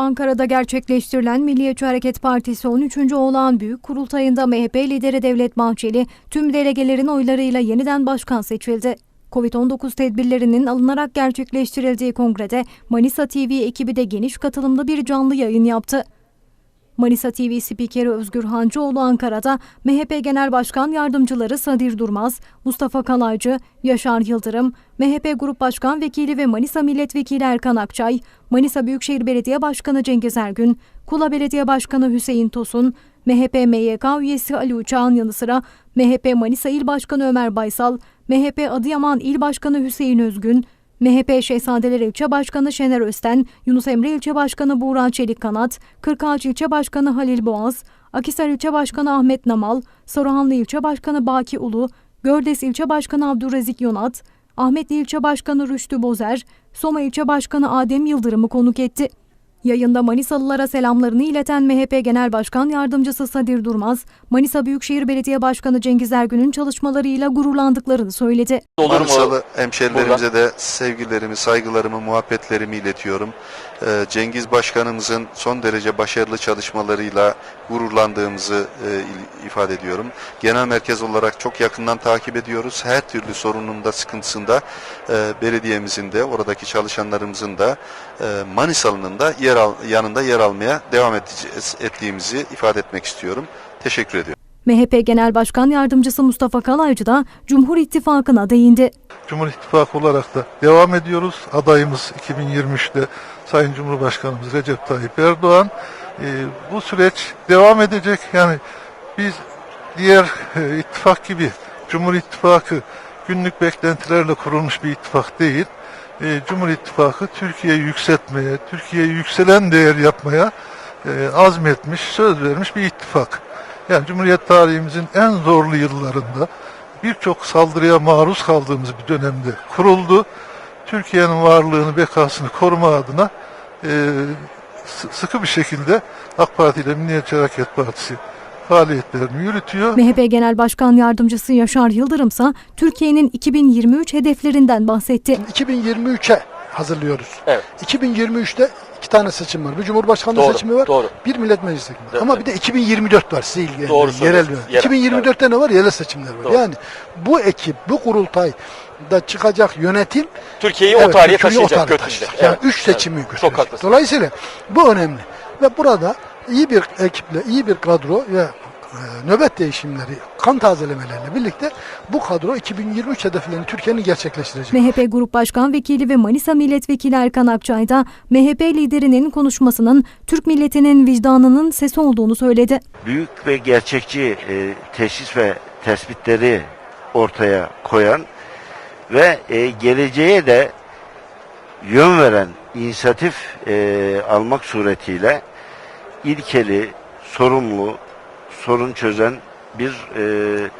Ankara'da gerçekleştirilen Milliyetçi Hareket Partisi 13. olağan büyük kurultayında MHP lideri Devlet Bahçeli tüm delegelerin oylarıyla yeniden başkan seçildi. Covid-19 tedbirlerinin alınarak gerçekleştirildiği kongrede Manisa TV ekibi de geniş katılımlı bir canlı yayın yaptı. Manisa TV spikeri Özgür Hancıoğlu Ankara'da MHP Genel Başkan Yardımcıları Sadir Durmaz, Mustafa Kalaycı, Yaşar Yıldırım, MHP Grup Başkan Vekili ve Manisa Milletvekili Erkan Akçay, Manisa Büyükşehir Belediye Başkanı Cengiz Ergün, Kula Belediye Başkanı Hüseyin Tosun, MHP MYK üyesi Ali Uçağ'ın yanı sıra MHP Manisa İl Başkanı Ömer Baysal, MHP Adıyaman İl Başkanı Hüseyin Özgün, MHP Şehzadeler İlçe Başkanı Şener Östen, Yunus Emre İlçe Başkanı Buğra Çelik Kanat, Kırkağaç İlçe Başkanı Halil Boğaz, Akisar İlçe Başkanı Ahmet Namal, Saruhanlı İlçe Başkanı Baki Ulu, Gördes İlçe Başkanı Abdurrezik Yonat, Ahmetli İlçe Başkanı Rüştü Bozer, Soma İlçe Başkanı Adem Yıldırım'ı konuk etti. Yayında Manisalılara selamlarını ileten MHP Genel Başkan Yardımcısı Sadir Durmaz, Manisa Büyükşehir Belediye Başkanı Cengiz Ergün'ün çalışmalarıyla gururlandıklarını söyledi. Manisalı hemşerilerimize de sevgilerimi, saygılarımı, muhabbetlerimi iletiyorum. Ee, Cengiz Başkanımızın son derece başarılı çalışmalarıyla gururlandığımızı e, ifade ediyorum. Genel merkez olarak çok yakından takip ediyoruz. Her türlü sorununda, sıkıntısında e, belediyemizin de, oradaki çalışanlarımızın da e, Manisalı'nın da yer al, yanında yer almaya devam edeceğiz, ettiğimizi ifade etmek istiyorum. Teşekkür ediyorum. MHP Genel Başkan Yardımcısı Mustafa Kalaycı da Cumhur İttifakı'na değindi. Cumhur İttifakı olarak da devam ediyoruz. Adayımız 2023'te Sayın Cumhurbaşkanımız Recep Tayyip Erdoğan. Ee, bu süreç devam edecek. Yani biz diğer e, ittifak gibi Cumhur İttifakı günlük beklentilerle kurulmuş bir ittifak değil. Ee, Cumhur İttifakı Türkiye'yi yükseltmeye, Türkiye'yi yükselen değer yapmaya e, azmetmiş, söz vermiş bir ittifak. Yani Cumhuriyet tarihimizin en zorlu yıllarında birçok saldırıya maruz kaldığımız bir dönemde kuruldu. Türkiye'nin varlığını, bekasını koruma adına e, sı- sıkı bir şekilde AK Parti ile Milliyetçi Hareket Partisi faaliyetlerini yürütüyor. MHP Genel Başkan Yardımcısı Yaşar Yıldırım ise Türkiye'nin 2023 hedeflerinden bahsetti. 2023'e hazırlıyoruz. Evet. 2023'te iki tane seçim var. Bir Cumhurbaşkanlığı Doğru, seçimi var. doğru. Bir millet meclisi seçimi var. Evet. Ama bir de 2024 var size ilgili. Doğru yerel. Yerel, 2024'te ne var? Yerel seçimler var. Doğru. Yani bu ekip, bu kurultay da çıkacak yönetim Türkiye'yi o evet, tarihe Türkiye'yi o taşıyacak, tarihe götürecek. taşıyacak. Yani Evet, üç seçimi evet. götürecek. Çok haklısın. Dolayısıyla bu önemli. Ve burada iyi bir ekiple, iyi bir kadro ve e, nöbet değişimleri, kan tazelemeleriyle birlikte bu kadro 2023 hedeflerini Türkiye'nin gerçekleştirecek. MHP Grup Başkan Vekili ve Manisa Milletvekili Erkan Akçay da MHP liderinin konuşmasının Türk milletinin vicdanının sesi olduğunu söyledi. büyük ve gerçekçi e, teşhis ve tespitleri ortaya koyan ve e, geleceğe de yön veren inisiyatif e, almak suretiyle ilkeli, sorumlu, sorun çözen bir e,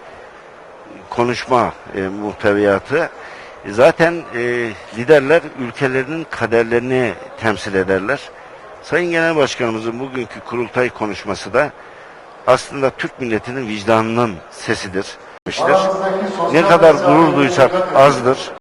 konuşma e, muhteviyatı. Zaten e, liderler ülkelerinin kaderlerini temsil ederler. Sayın Genel Başkanımızın bugünkü kurultay konuşması da aslında Türk milletinin vicdanının sesidir. Ne kadar gurur duysak azdır.